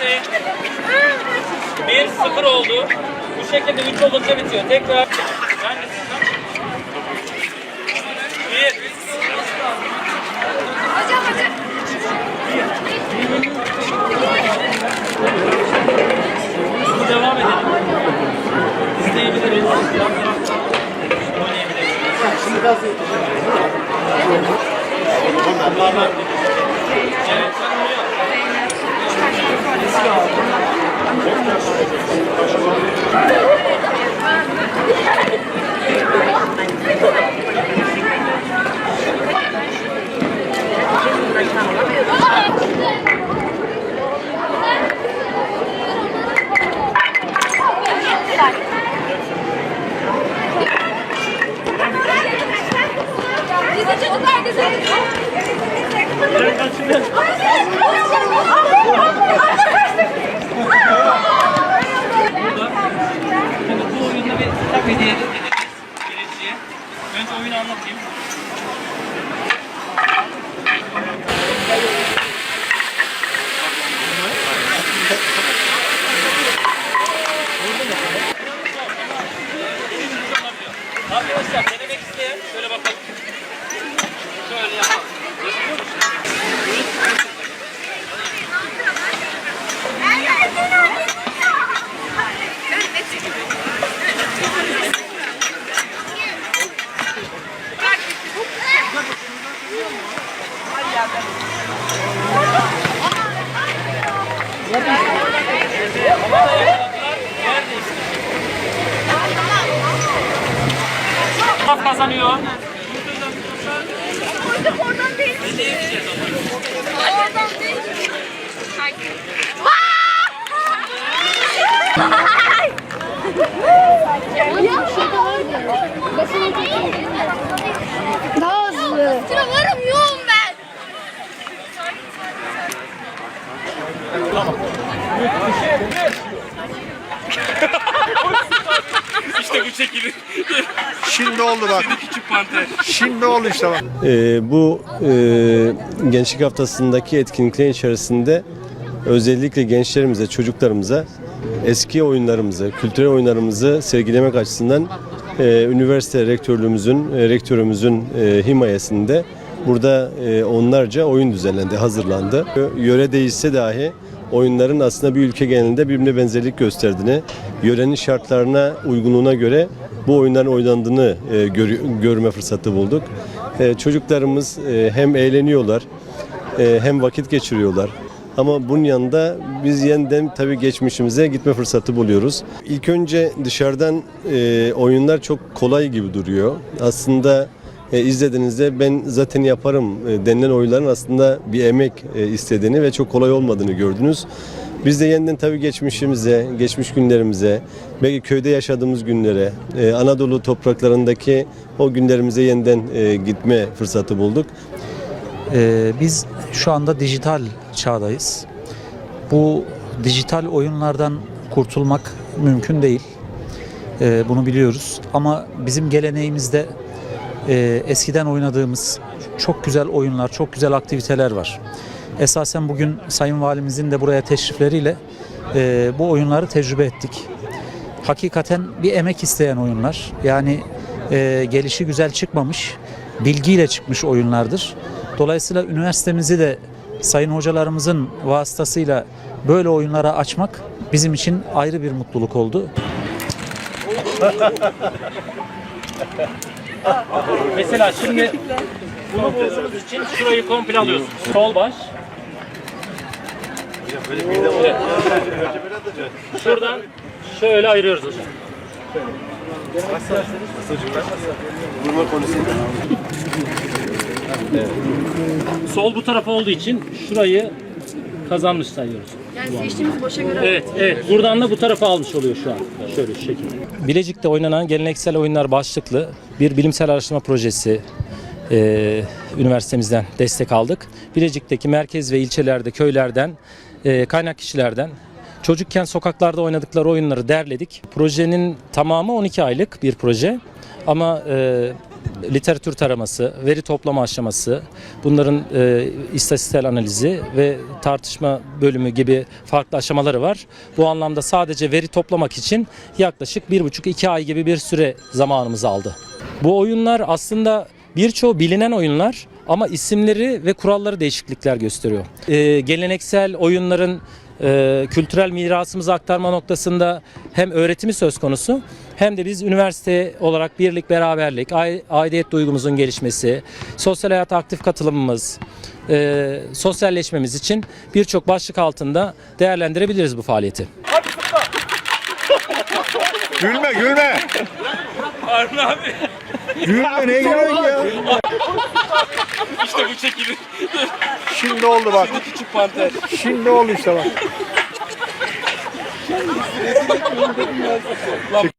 şey 1-0 oldu. Bu şekilde 3 olunca bitiyor. Tekrar yani Arkadaşlar denemek isteyen şöyle bakalım. Şöyle yapalım. Havada Taraf kazanıyor. Hocam oradan değil. Oradan değil. Hızlı. Sıra varım yoğun ben. İşte bu şekilde. Şimdi oldu bak. Küçük panter. Şimdi oldu işte bak. Ee, bu e, Gençlik Haftası'ndaki etkinliklerin içerisinde özellikle gençlerimize, çocuklarımıza eski oyunlarımızı, kültürel oyunlarımızı sergilemek açısından e, üniversite rektörlüğümüzün, e, rektörümüzün e, himayesinde burada e, onlarca oyun düzenlendi, hazırlandı. Yöre değişse dahi oyunların aslında bir ülke genelinde birbirine benzerlik gösterdiğini, yörenin şartlarına, uygunluğuna göre bu oyunların oynandığını e, gör- görme fırsatı bulduk. E, çocuklarımız e, hem eğleniyorlar e, hem vakit geçiriyorlar. Ama bunun yanında biz yeniden tabii geçmişimize gitme fırsatı buluyoruz. İlk önce dışarıdan e, oyunlar çok kolay gibi duruyor. Aslında e, izlediğinizde ben zaten yaparım e, denilen oyunların aslında bir emek e, istediğini ve çok kolay olmadığını gördünüz. Biz de yeniden tabii geçmişimize, geçmiş günlerimize, belki köyde yaşadığımız günlere, e, Anadolu topraklarındaki o günlerimize yeniden e, gitme fırsatı bulduk. Ee, biz şu anda dijital çağdayız. Bu dijital oyunlardan kurtulmak mümkün değil. Ee, bunu biliyoruz. Ama bizim geleneğimizde e, eskiden oynadığımız çok güzel oyunlar, çok güzel aktiviteler var. Esasen bugün Sayın Valimizin de buraya teşrifleriyle e, bu oyunları tecrübe ettik. Hakikaten bir emek isteyen oyunlar. Yani e, gelişi güzel çıkmamış, bilgiyle çıkmış oyunlardır. Dolayısıyla üniversitemizi de sayın hocalarımızın vasıtasıyla böyle oyunlara açmak bizim için ayrı bir mutluluk oldu. Mesela şimdi bunu bulduğunuz için şurayı komple alıyorsunuz. Sol baş. Şuradan şöyle ayırıyoruz hocam. Sol bu tarafa olduğu için şurayı kazanmış sayıyoruz. Yani seçtiğimiz boşa göre Evet, evet. Buradan da bu tarafa almış oluyor şu an. Şöyle şu şekilde. Bilecik'te oynanan geleneksel oyunlar başlıklı bir bilimsel araştırma projesi e, üniversitemizden destek aldık. Bilecik'teki merkez ve ilçelerde, köylerden, e, kaynak kişilerden çocukken sokaklarda oynadıkları oyunları derledik. Projenin tamamı 12 aylık bir proje ama e, literatür taraması, veri toplama aşaması, bunların e, istatistiksel analizi ve tartışma bölümü gibi farklı aşamaları var. Bu anlamda sadece veri toplamak için yaklaşık bir buçuk iki ay gibi bir süre zamanımızı aldı. Bu oyunlar aslında birçoğu bilinen oyunlar ama isimleri ve kuralları değişiklikler gösteriyor. E, geleneksel oyunların e, kültürel mirasımızı aktarma noktasında hem öğretimi söz konusu hem de biz üniversite olarak birlik, beraberlik, ai- aidiyet duygumuzun gelişmesi, sosyal hayata aktif katılımımız, e, sosyalleşmemiz için birçok başlık altında değerlendirebiliriz bu faaliyeti. Gülme gülme. Harun abi. Gülme ne gülüyorsun ya? İşte bu çekilir. Şimdi oldu bak. Küçük panter. Şimdi oldu işte bak. Lan